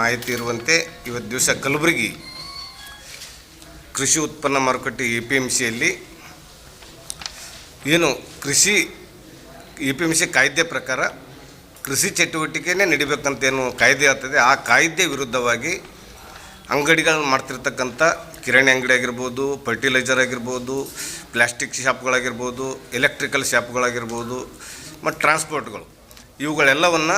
ಮಾಹಿತಿ ಇರುವಂತೆ ಇವತ್ತು ದಿವಸ ಕಲಬುರಗಿ ಕೃಷಿ ಉತ್ಪನ್ನ ಮಾರುಕಟ್ಟೆ ಎ ಪಿ ಎಂ ಸಿಯಲ್ಲಿ ಏನು ಕೃಷಿ ಎ ಪಿ ಎಂ ಸಿ ಕಾಯ್ದೆ ಪ್ರಕಾರ ಕೃಷಿ ಚಟುವಟಿಕೆನೇ ನಡಿಬೇಕಂತ ಏನು ಕಾಯ್ದೆ ಆಗ್ತದೆ. ಆ ಕಾಯ್ದೆ ವಿರುದ್ಧವಾಗಿ ಅಂಗಡಿಗಳನ್ನು ಮಾಡ್ತಿರ್ತಕ್ಕಂಥ ಕಿರಾಣಿ ಅಂಗಡಿ ಆಗಿರ್ಬೋದು ಫರ್ಟಿಲೈಸರ್ ಆಗಿರ್ಬೋದು ಪ್ಲಾಸ್ಟಿಕ್ ಶಾಪ್ಗಳಾಗಿರ್ಬೋದು ಎಲೆಕ್ಟ್ರಿಕಲ್ ಶಾಪ್ಗಳಾಗಿರ್ಬೋದು, ಮತ್ತು ಟ್ರಾನ್ಸ್ಪೋರ್ಟ್ಗಳು ಇವುಗಳೆಲ್ಲವನ್ನು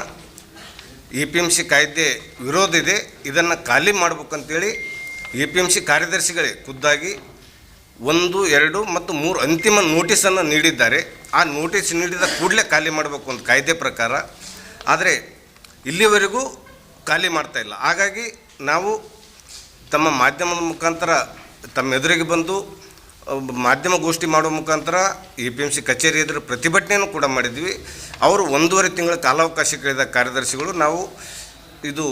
ಇ ಪಿ ಎಂ ಸಿ ಕಾಯ್ದೆ ವಿರೋಧ ಇದೆ, ಇದನ್ನು ಖಾಲಿ ಮಾಡ್ಬೇಕಂತೇಳಿ ಎ ಪಿ ಎಂ ಸಿ ಕಾರ್ಯದರ್ಶಿಗಳೇ ಖುದ್ದಾಗಿ ಒಂದು, ಎರಡು ಮತ್ತು ಮೂರು ಅಂತಿಮ ನೋಟಿಸನ್ನು ನೀಡಿದ್ದಾರೆ. ಆ ನೋಟಿಸ್ ನೀಡಿದ ಕೂಡಲೇ ಖಾಲಿ ಮಾಡಬೇಕು ಅಂತ ಕಾಯ್ದೆ ಪ್ರಕಾರ. ಆದರೆ ಇಲ್ಲಿವರೆಗೂ ಖಾಲಿ ಮಾಡ್ತಾ ಇಲ್ಲ. ಹಾಗಾಗಿ ನಾವು ತಮ್ಮ ಮಾಧ್ಯಮದ ಮುಖಾಂತರ ತಮ್ಮ ಎದುರಿಗೆ ಬಂದು ಮಾಧ್ಯಮ ಗೋಷ್ಠಿ ಮಾಡೋ ಮುಖಾಂತರ ಎ ಪಿ ಎಂ ಸಿ ಕಚೇರಿ ಎದುರು ಪ್ರತಿಭಟನೆಯನ್ನು ಕೂಡ ಮಾಡಿದ್ವಿ. ಅವರು ಒಂದೂವರೆ ತಿಂಗಳ ಕಾಲಾವಕಾಶ ಕೇಳಿದ ಕಾರ್ಯದರ್ಶಿಗಳು ನಾವು ಇದು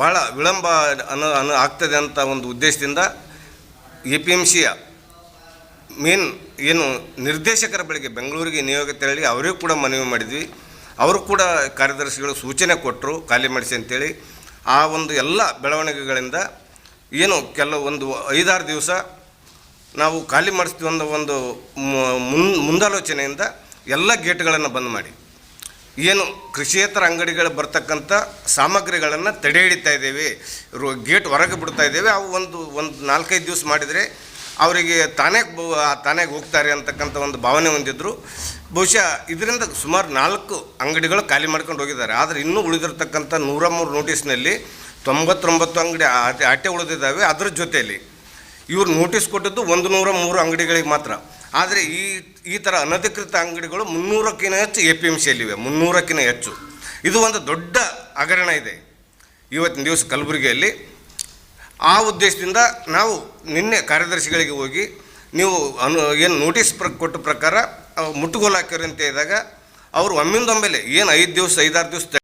ಭಾಳ ವಿಳಂಬ ಅನ್ನೋ ಅನ್ನೋ ಆಗ್ತದೆ ಅಂತ ಒಂದು ಉದ್ದೇಶದಿಂದ ಎ ಪಿ ಎಂ ಸಿಯ ಮೇನ್ ಏನು ನಿರ್ದೇಶಕರ ಬಳಿಗೆ ಬೆಂಗಳೂರಿಗೆ ನಿಯೋಗ ತೆರಳಿ ಅವರಿಗೂ ಕೂಡ ಮನವಿ ಮಾಡಿದ್ವಿ. ಅವರು ಕೂಡ ಕಾರ್ಯದರ್ಶಿಗಳು ಸೂಚನೆ ಕೊಟ್ಟರು, ಖಾಲಿ ಮಾಡಿಸಿ ಅಂತೇಳಿ. ಆ ಒಂದು ಎಲ್ಲ ಬೆಳವಣಿಗೆಗಳಿಂದ ಏನು ಕೆಲವೊಂದು ಐದಾರು ದಿವಸ ನಾವು ಖಾಲಿ ಮಾಡಿಸ್ತೀವಿ ಅನ್ನೋ ಒಂದು ಮುನ್, ಮುಂದಾಲೋಚನೆಯಿಂದ ಎಲ್ಲ ಗೇಟ್ಗಳನ್ನು ಬಂದ್ ಮಾಡಿ. ಏನು ಕೃಷಿಯೇತರ ಅಂಗಡಿಗಳು ಬರ್ತಕ್ಕಂಥ ಸಾಮಗ್ರಿಗಳನ್ನು ತಡೆ ಹಿಡಿತಾ ಇದ್ದೇವೆ, ರೋ- ಗೇಟ್ ಹೊರಗೆ ಬಿಡ್ತಾ ಇದ್ದೇವೆ, ಅವು ಒಂದು ಒಂದು ನಾಲ್ಕೈದು ದಿವಸ ಮಾಡಿದರೆ ಅವರಿಗೆ ತಾನೇ ತಾನೇ ಹೋಗ್ತಾರೆ ಅಂತಕ್ಕಂಥ ಒಂದು ಭಾವನೆ ಹೊಂದಿದ್ರು. ಬಹುಶಃ ಇದರಿಂದ ಸುಮಾರು ನಾಲ್ಕು ಅಂಗಡಿಗಳು ಖಾಲಿ ಮಾಡ್ಕೊಂಡು ಹೋಗಿದ್ದಾರೆ. ಆದರೆ ಇನ್ನೂ ಉಳಿದಿರ್ತಕ್ಕಂಥ ನೂರ ಮೂರು ನೋಟಿಸ್ನಲ್ಲಿ ತೊಂಬತ್ತೊಂಬತ್ತು ಅಂಗಡಿ ಆಟೆ ಉಳಿದಿದ್ದಾವೆ. ಅದರ ಜೊತೆಯಲ್ಲಿ ಇವ್ರು ನೋಟಿಸ್ ಕೊಟ್ಟದ್ದು ಒಂದು ನೂರ ಮೂರು ಅಂಗಡಿಗಳಿಗೆ ಮಾತ್ರ. ಆದರೆ ಈ ಈ ಥರ ಅನಧಿಕೃತ ಅಂಗಡಿಗಳು ಮುನ್ನೂರಕ್ಕಿಂತ ಹೆಚ್ಚು ಎ ಪಿ ಎಂ ಸಿಯಲ್ಲಿವೆ ಮುನ್ನೂರಕ್ಕಿಂತ ಹೆಚ್ಚು. ಇದು ಒಂದು ದೊಡ್ಡ ಹಗರಣ ಇದೆ. ಇವತ್ತಿನ ದಿವಸ ಕಲಬುರಗಿಯಲ್ಲಿ. ಆ ಉದ್ದೇಶದಿಂದ ನಾವು ನಿನ್ನೆ ಕಾರ್ಯದರ್ಶಿಗಳಿಗೆ ಹೋಗಿ ನೀವು ಅನು, ಏನು ನೋಟಿಸ್ ಪ್ರ, ಕೊಟ್ಟ ಪ್ರಕಾರ ಮುಟ್ಟುಗೋಲು ಹಾಕಿರಿ ಅಂತ ಇದ್ದಾಗ ಅವರು ಒಮ್ಮಿಂದೊಮ್ಮೆಲೆ ಏನು ಐದು ದಿವಸ, ಐದಾರು ದಿವಸ